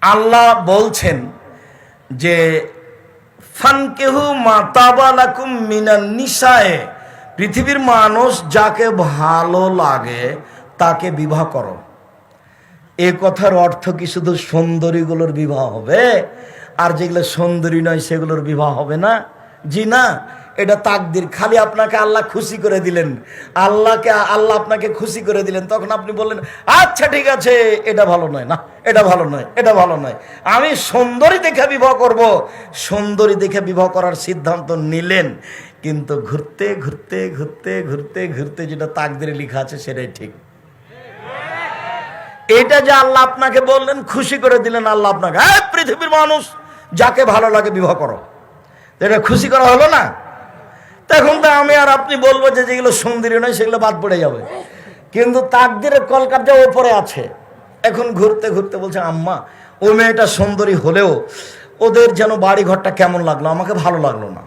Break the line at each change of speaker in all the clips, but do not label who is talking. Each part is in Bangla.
আল্লাহ বলছেন যে, ফানকেহু মাতাবালাকুম মিনান নিশায়ে পৃথিবীর মানুষ যাকে ভালো লাগে তাকে বিবাহ করো। এ কথার অর্থ কি শুধু সুন্দরীগুলোর বিবাহ হবে? আর যেগুলো সুন্দরী নয়, সেগুলোর বিবাহ হবে না? জি না। এটা তাকদির। খালি আপনাকে আল্লাহ খুশি করে দিলেন। আল্লাহকে, আল্লাহ আপনাকে খুশি করে দিলেন। তখন আপনি বললেন আচ্ছা ঠিক আছে, এটা ভালো নয়। না, এটা ভালো নয়, এটা ভালো নয়। আমি সুন্দরী দেখে বিবাহ করব। সুন্দরী দেখে বিবাহ করার সিদ্ধান্ত নিলেন। কিন্তু ঘুরতে ঘুরতে ঘুরতে ঘুরতে ঘুরতে যেটা তাকদিরে লেখা আছে, সেটাই ঠিক। এটা যে আল্লাহ আপনাকে বললেন, খুশি করে দিলেন আল্লাহ আপনাকে। হ্যাঁ পৃথিবীর মানুষ, যাকে ভালো লাগে বিবাহ করো। এটা খুশি করা হলো না? তখন তো আমি আর আপনি বলব যে যেগুলো সুন্দরী নয় সেগুলো বাদ পড়ে যাবে। কিন্তু তাকদিরের কলকাতা ওপরে আছে এখন ঘুরতে ঘুরতে বলছে আম্মা ও মেয়েটা সুন্দরী হলেও ওদের যেন বাড়ি ঘরটা কেমন লাগল? আমাকে ভালো লাগল না।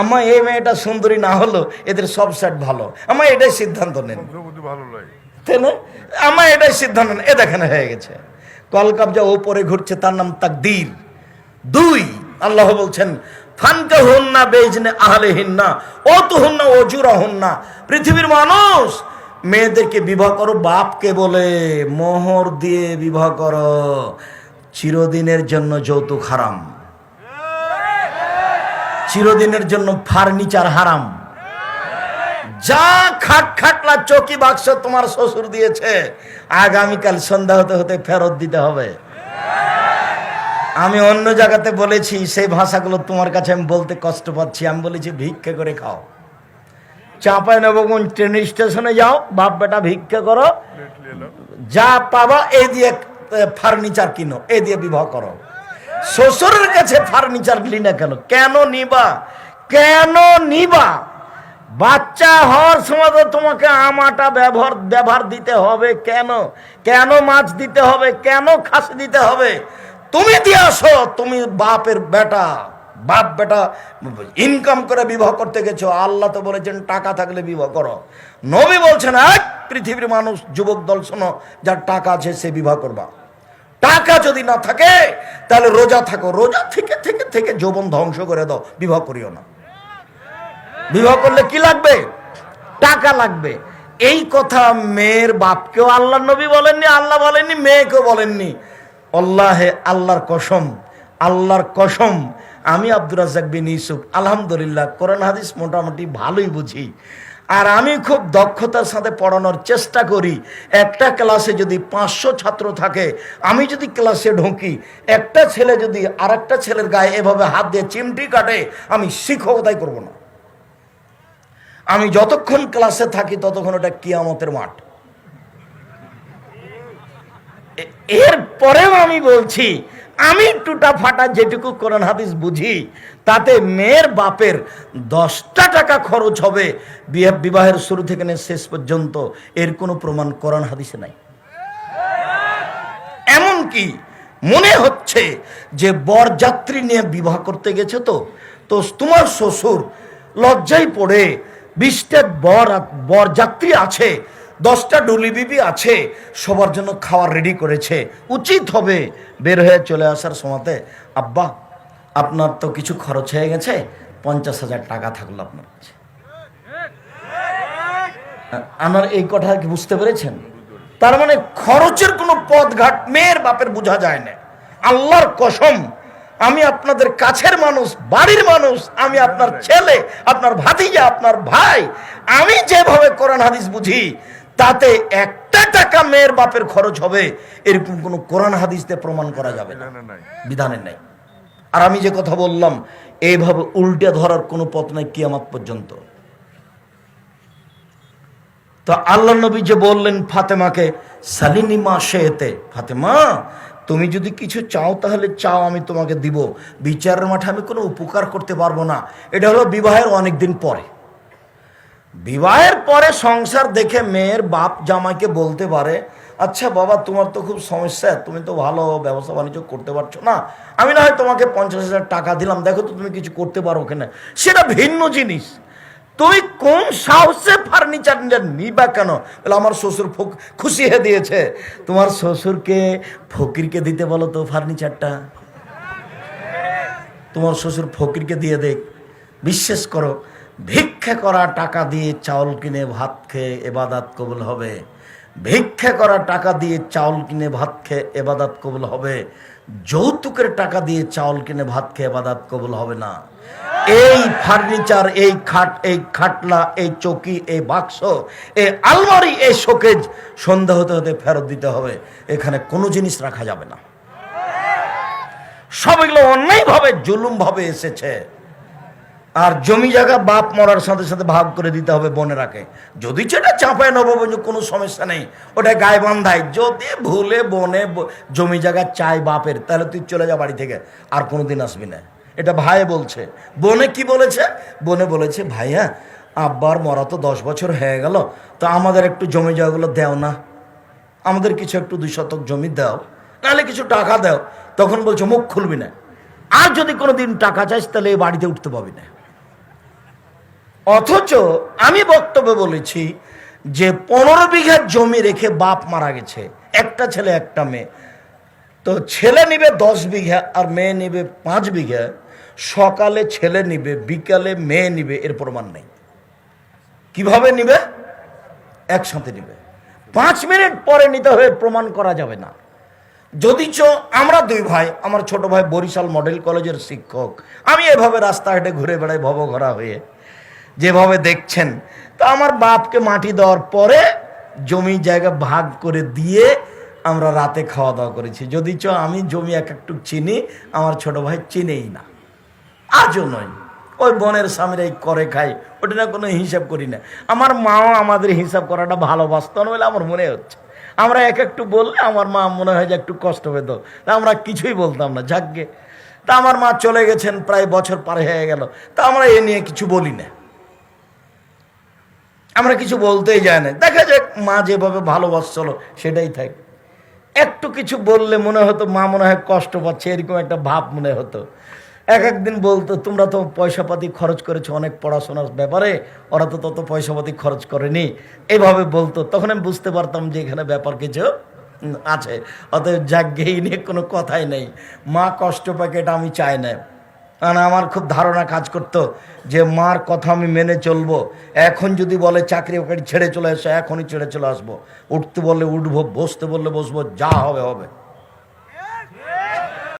আম্মা এই মেয়েটা সুন্দরী না হলো এদের সব সেট ভালো। আমার এটাই সিদ্ধান্ত নেন।
ভালো লাগে
তাই না? আমার এটাই সিদ্ধান্ত নেন। এ দেখেন হয়ে গেছে। কলকাবজা ওপরে ঘুরছে তার নাম তাকদীর। দুই আল্লাহ বলছেন ফানকা হন্না বেজনে আহলে ও তো হন্না অজুরা হন্না পৃথিবীর মানুষ, মেয়েদেরকে বিবাহ করো, বাপকে বলে, মোহর দিয়ে বিবাহ করো। চিরদিনের জন্য যৌতুক হারাম। চিরদিনের জন্য ফার্নিচার হারাম। যা খাট খাটলা চকি বাক্স তোমার শ্বশুর দিয়েছে, আগামীকাল সন্ধ্যা হতে হতে ফেরত দিতে হবে। আমি অন্য জায়গাতে বলেছি, সেই ভাষাগুলো তোমার কাছে আমি বলতে কষ্ট পাচ্ছি। আমি বলেছি, ভিক্ষা করে খাও। চাপায় নবগঞ্জ ট্রেন স্টেশনে যাও, বাপ বেটা ভিক্ষা করো। যা পাবা, এ দিয়ে ফার্নিচার কিনো, এ দিয়ে বিবাহ করো। শ্বশুরের কাছে ফার্নিচার নিলি না কেন? কেন নিবা? কেন নিবা? বাচ্চা হওয়ার সময় তো তোমাকে আমাটা ব্যবহার ব্যবহার দিতে হবে। কেন? কেন মাছ দিতে হবে? কেন খাসি দিতে হবে? তুমি দিয়ে আসো, তুমি বাপের বেটা, বাপ বেটা ইনকাম করে বিবাহ করতে গেছো, আল্লাহ তো বলেছেন টাকা থাকলে বিবাহ করো। নবী বলছেন এক পৃথিবীর মানুষ, যুবক দল, শোনো, যার টাকা আছে সে বিবাহ করবা। টাকা যদি না থাকে, তাহলে রোজা থাকো, রোজা থেকে থেকে থেকে যৌবন ধ্বংস করে দাও, বিবাহ করিও না। বিবাহ করলে কি লাগবে? টাকা লাগবে। এই কথা মেয়ের বাপকেও আল্লাহ নবী বলেননি, আল্লাহ বলেননি, মেয়েকেও বলেননি। আল্লাহে আল্লাহর কসম আল্লাহর কসম। আমি আব্দুর রাজাক বিন ইউসুফ, আলহামদুলিল্লাহ, কোরআন হাদিস মোটামুটি ভালোই বুঝি। আর আমি খুব দক্ষতার সাথে পড়ানোর চেষ্টা করি। একটা ক্লাসে যদি পাঁচশো ছাত্র থাকে, আমি যদি ক্লাসে ঢুকি, একটা ছেলে যদি আর একটা ছেলের গায়ে এভাবে হাত দিয়ে চিমটি কাটে, আমি শিক্ষকতাই করব না। আমি যতক্ষণ ক্লাসে থাকি, ততক্ষণ ওটা কিয়ামতের মাঠ। এর পরেও আমি বলছি, আমি টুটা ফাটা যেটুকু কোরআন হাদিস বুঝি, তাতে মেয়ের বাপের দশটা টাকা খরচ হবে বিবাহের শুরু থেকে শেষ পর্যন্ত এর কোনো প্রমাণ কোরআন হাদিসে নাই। এমন কি মনে হচ্ছে যে বরযাত্রী নিয়ে বিবাহ করতে গেছে তো তো তোমার শ্বশুর লজ্জায় পড়ে, বিশটা বর বরযাত্রী আছে দশটা ডুলি বিবি আছে, সবার জন্য খাবার রেডি করেছে। উচিত হবে বের হয়ে চলে আসার সময়তে, আব্বা, আপনার তো কিছু খরচ হয়ে গেছে, পঞ্চাশ হাজার টাকা থাকল আপনার কাছে। আমার এই কথা কি বুঝতে পেরেছেন? তার মানে খরচের কোনো পথঘাট মেয়ের বাপের বোঝা যায় না। আল্লাহর কসম, আমি আপনাদের কাছের মানুষ, বাড়ির মানুষ, আমি আপনার ছেলে, আপনার ভাতিজা, আপনার ভাই, আমি যেভাবে কোরআন হাদিস বুঝি তাতে একটা টাকা মেয়ের বাপের খরচ হবে এরকম কোনো কোরআন হাদিস দিয়ে প্রমাণ করা যাবে না। বিধানের নাই। আর আমি যে কথা বললাম এইভাবে উল্টে ধরার কোনো পথ নাই কিয়ামত পর্যন্ত। তো আল্লাহ নবী যে বললেন ফাতেমাকে সালিনী মা শেতে। ফাতেমা তুমি যদি কিছু চাও তাহলে চাও আমি তোমাকে দিব। বিচারের মাঠে আমি কোনো উপকার করতে পারব না। এটা হলো বিবাহের অনেক দিন পরে। বিবাহের পরে সংসার দেখে মেয়ের বাপ জামাইকে বলতে পারে আচ্ছা বাবা, তোমার তো খুব সমস্যা, তুমি তো ভালো ব্যবসা বাণিজ্য করতে পারছ না। আমি না হয় তোমাকে পঞ্চাশ হাজার টাকা দিলাম, দেখো তো তুমি কিছু করতে পারো কিনা সেটা ভিন্ন জিনিস। তুমি কোন সাহসে ফার্নিচার নিবা কেন? বলে, আমার শ্বশুর ফক, খুশি হয়ে দিয়েছে। তোমার শ্বশুরকে, ফকিরকে দিতে বলো তো ফার্নিচারটা তোমার শ্বশুর ফকিরকে দিয়ে দেখ, বিশ্বাস করো ভিক্ষা করা টাকা দিয়ে চাউল কিনে ভাত খেয়ে এবাদাত কবুল হবে। ভিক্ষা করা টাকা দিয়ে চাউল কিনে ভাত খেয়ে এবাদাত কবুল হবে। যৌতুকের টাকা দিয়ে চাউল কিনে ভাত খেয়ে এবাদাত কবুল হবে না। এই ফার্নিচার, এই খাট, এই খাটলা, এই চৌকি, এই বাক্স এই আলমারি এই শোকেজ সন্ধ্যা হতে হতে ফেরত দিতে হবে। এখানে কোনো জিনিস রাখা যাবে না। সব এগুলো অন্যায়ভাবে, জুলুমভাবে এসেছে। আর জমি জায়গা বাপ মরার সাথে সাথে ভাগ করে দিতে হবে বোনেরাকে। যদি সেটা চাপায় নবাব কোনো সমস্যা নেই। ওটা গায়ে বান্ধায়। যদি ভুলে বনে জমি জায়গা চাই বাপের, তাহলে তুই চলে যা বাড়ি থেকে। আর কোনোদিন আসবি না। এটা ভাই বলছে। বনে কি বলেছে? বনে বলেছে, ভাইয়া, আব্বার মরা তো দশ বছর হয়ে গেল। তো আমাদের একটু জমি জায়গাগুলো দেও না। আমাদের কিছু একটু দুই শতক জমি দাও। নাহলে কিছু টাকা দাও। তখন বলছে, মুখ খুলবি না। আর যদি কোনো দিন টাকা চাইস তাহলে এই বাড়িতে উঠতে পাবি না। অথচ আমি বক্তব্য বলেছি যে পনেরো বিঘা জমি রেখে বাপ মারা গেছে, একটা ছেলে, একটা মেয়ে। তো ছেলে নিবে দশ বিঘা আর মেয়ে নিবে পাঁচ বিঘা। সকালে ছেলে নিবে, বিকালে মেয়ে নিবে, এর প্রমাণ নেই। কীভাবে নিবে? একসাথে নিবে। পাঁচ মিনিট পরে নিতে হবে প্রমাণ করা যাবে না। যদি চ আমরা দুই ভাই, আমার ছোট ভাই বরিশাল মডেল কলেজের শিক্ষক, আমি এভাবে রাস্তাঘাটে ঘুরে বেড়াই ভব ঘোরা হয়ে। যেভাবে দেখছেন। তো আমার বাপকে মাটি দেওয়ার পরে জমি জায়গা ভাগ করে দিয়ে আমরা রাতে খাওয়া দাওয়া করেছি। যদি চ আমি জমি এক একটু চিনি, আমার ছোট ভাই চিনেই না। আজও নয়। ওই বোনের স্বামীরাই করে খাই ওটা না কোনো হিসাব করি না। আমার মাও আমাদের হিসাব করাটা ভালোবাসত না বলে আমার মনে হচ্ছে। আমরা এক একটু বললে আমার মা মনে হয় যে একটু কষ্ট পেত। তা আমরা কিছুই বলতাম না যাকগে তা আমার মা চলে গেছেন, প্রায় বছর পার হয়ে গেল। তা আমরা এ নিয়ে কিছু বলি না। আমরা কিছু বলতেই যায় না। দেখা যাক মা যেভাবে ভালোবাসছিল, সেটাই থাক। একটু কিছু বললে মনে হতো, মা মনে হয় কষ্ট পাচ্ছে, এরকম একটা ভাব মনে হতো। এক একদিন বলতো, তোমরা তো পয়সাপাতি খরচ করেছ অনেক পড়াশোনার ব্যাপারে, ওরা তো তত পয়সাপাতি খরচ করেনি। এইভাবে বলতো। তখন আমি বুঝতে পারতাম যে এখানে ব্যাপার কিছু আছে। অতএব এই নিয়ে কোনো কথাই নেই। মা কষ্ট পাকে এটা আমি চাই না। কারণ আমার খুব ধারণা কাজ করত যে মার কথা আমি মেনে চলবো। এখন যদি বলে চাকরি বাকরি ছেড়ে চলে এসো, এখনই ছেড়ে চলে আসব। উঠতে বললে উঠবো, বসতে বললে বসবো, যা হবে হবে।